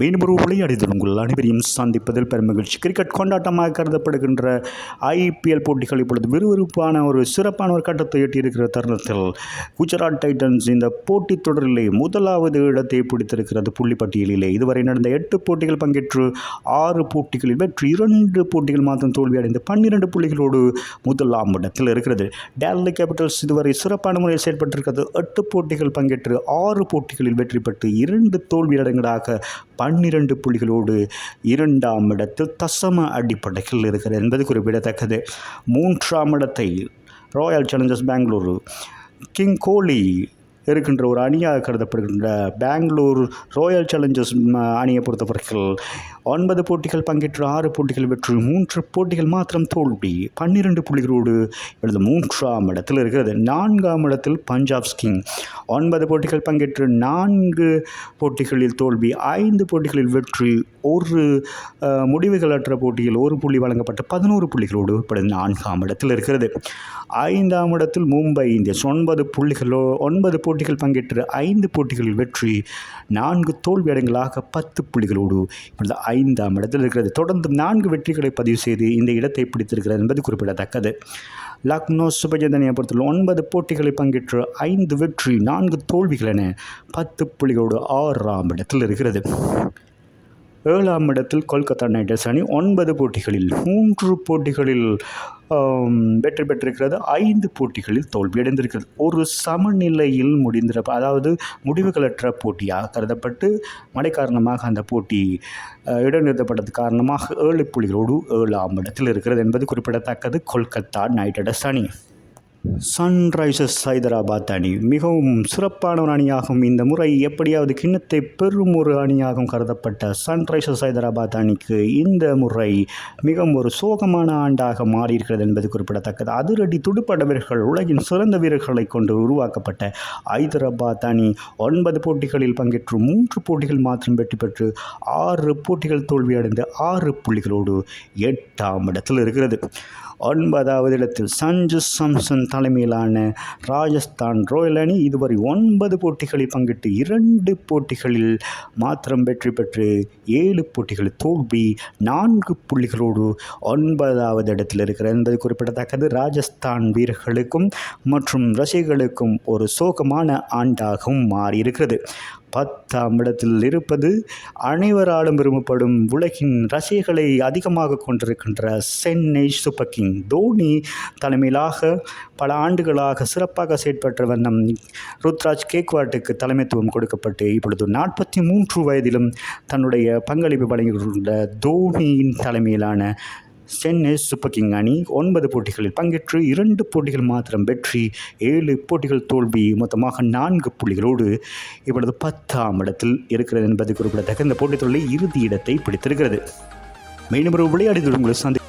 மீண்டும் ஒரு விளையாடியது உங்கள் அனைவரையும் சந்திப்பதில் பெருமகிழ்ச்சி. கிரிக்கெட் கொண்டாட்டமாக கருதப்படுகின்ற ஐபிஎல் போட்டிகள் இப்பொழுது விறுவிறுப்பான ஒரு சிறப்பான ஒரு கட்டத்தை எட்டியிருக்கிற தருணத்தில் குஜராத் டைட்டன்ஸ் இந்த போட்டித் தொடரிலே முதலாவது இடத்தை பிடித்திருக்கிறது புள்ளி பட்டியலிலே இதுவரை நடந்த எட்டு போட்டிகள் பங்கேற்று ஆறு போட்டிகளில் வெற்றி இரண்டு போட்டிகள் மாத்திரம் தோல்வியடைந்து பன்னிரண்டு புள்ளிகளோடு முதலாம் இடத்தில் இருக்கிறது. டெல்லி கேபிட்டல்ஸ் இதுவரை சிறப்பான முறையில் செயல்பட்டிருக்கிறது. எட்டு போட்டிகள் பங்கேற்று ஆறு போட்டிகளில் வெற்றி பெற்று இரண்டு தோல்வியடங்களாக பன்னிரண்டு புள்ளிகளோடு இரண்டாம் இடத்தில் தசம அடிப்படையில் இருக்கிறது என்பது குறிப்பிடத்தக்கது. மூன்றாம் இடத்தை Royal Challengers Bengaluru king Kohli இருக்கின்ற ஒரு அணியாக கருதப்படுகின்ற பெங்களூர் ராயல் சேலஞ்சர்ஸ் அணியை பொறுத்தவரைக்கும் ஒன்பது போட்டிகள் பங்கேற்று ஆறு போட்டிகள் வெற்றி மூன்று போட்டிகள் மாத்திரம் தோல்வி. பன்னிரண்டு புள்ளிகளோடு எழுது மூன்றாம் இடத்தில் இருக்கிறது. நான்காம் இடத்தில் பஞ்சாப் ஸ்கிங். ஒன்பது போட்டிகள் பங்கேற்று நான்கு போட்டிகளில் தோல்வி ஐந்து போட்டிகளில் வெற்றி ஒரு முடிவுகளற்ற போட்டியில் ஒரு புள்ளி வழங்கப்பட்ட பதினோரு புள்ளிகளோடு இப்படி நான்காம் இடத்தில் இருக்கிறது. ஐந்தாம் இடத்தில் மும்பை இந்தியன்ஸ் ஒன்பது புள்ளிகளோ ஒன்பது போட்டிகள் பங்கேற்று ஐந்து போட்டிகளில் வெற்றி நான்கு தோல்வி இடங்களாக பத்து புள்ளிகளோடு இப்பொழுது ஐந்தாம் இடத்தில் இருக்கிறது. தொடர்ந்து நான்கு வெற்றிகளை பதிவு செய்து இந்த இடத்தை பிடித்திருக்கிறது என்பது குறிப்பிடத்தக்கது. லக்னோ சுபஜந்தனியை பொறுத்தவரை ஒன்பது போட்டிகளில் பங்கேற்று ஐந்து வெற்றி நான்கு தோல்விகள் என பத்து புள்ளிகளோடு ஆறாம் இடத்தில் இருக்கிறது. ஏழாம் இடத்தில் கொல்கத்தா நைட் ரைடர்ஸ் அணி ஒன்பது போட்டிகளில் மூன்று போட்டிகளில் வெற்றி பெற்றிருக்கிறது. ஐந்து போட்டிகளில் தோல்வியடைந்திருக்கிறது ஒரு சமநிலையில் முடிந்திருப்ப அதாவது முடிவுகளற்ற போட்டியாக கருதப்பட்டு மழை காரணமாக அந்த போட்டி இடைநிறுத்தப்பட்டது காரணமாக ஏழு புள்ளிகளோடு ஏழாம் இடத்தில் இருக்கிறது என்பது குறிப்பிடத்தக்கது கொல்கத்தா நைட் ரைடர்ஸ் அணி. சன்ரைசர்ஸ் ஹைதராபாத் அணி. மிகவும் சிறப்பான ஒரு அணியாகும் இந்த முறை. எப்படியாவது கிண்ணத்தை பெறும் ஒரு அணியாகவும் கருதப்பட்ட சன்ரைசர்ஸ் ஹைதராபாத் அணிக்கு இந்த முறை மிகவும் ஒரு சோகமான ஆண்டாக மாறியிருக்கிறது என்பது குறிப்பிடத்தக்கது. அதிரடி துடுப்பாட்ட வீரர்கள் உலகின் சிறந்த வீரர்களை கொண்டு உருவாக்கப்பட்ட ஹைதராபாத் அணி ஒன்பது போட்டிகளில் பங்கேற்று மூன்று போட்டிகள் மாத்திரம் வெற்றி பெற்று ஆறு போட்டிகள் தோல்வியடைந்து ஆறு புள்ளிகளோடு எட்டாம் இடத்தில் இருக்கிறது. ஒன்பதாவது இடத்தில் சஞ்சு சாம்சன் தலைமையிலான ராஜஸ்தான் ராயல் அணி இதுவரை ஒன்பது போட்டிகளில் பங்கிட்டு இரண்டு போட்டிகளில் மாத்திரம் வெற்றி பெற்று ஏழு போட்டிகளில் தோல்வி நான்கு புள்ளிகளோடு ஒன்பதாவது இடத்தில் இருக்கிறது என்பது குறிப்பிடத்தக்கது. ராஜஸ்தான் வீரர்களுக்கும் மற்றும் ரசிகர்களுக்கும் ஒரு சோகமான ஆண்டாகவும் மாறியிருக்கிறது. பத்தாம் இடத்தில் இருப்பது அனைவராலும் விரும்பப்படும் உலகின் ரசிகர்களை அதிகமாக கொண்டிருக்கின்ற சென்னை சூப்பர் கிங். தோனி தலைமையிலாக பல ஆண்டுகளாக சிறப்பாக செயற்பட்ட வண்ணம் ருத்ராஜ் கேக்வாட்டுக்கு தலைமைத்துவம் கொடுக்கப்பட்டு இப்பொழுது நாற்பத்தி மூன்று வயதிலும் தன்னுடைய பங்களிப்பு வழங்கியுள்ள தோனியின் தலைமையிலான சென்னை சூப்பர் கிங் அணி ஒன்பது போட்டிகளில் பங்கேற்று இரண்டு போட்டிகள் மாத்திரம் வெற்றி ஏழு போட்டிகள் தோல்வி மொத்தமாக நான்கு புள்ளிகளோடு இவரது பத்தாம் இடத்தில் இருக்கிறது என்பது குறிப்பிடத்தக்க. இந்த போட்டித் தொடரில் இறுதி இடத்தை பிடித்திருக்கிறது. மீண்டும் ஒரு விளையாடி உங்களை சந்தி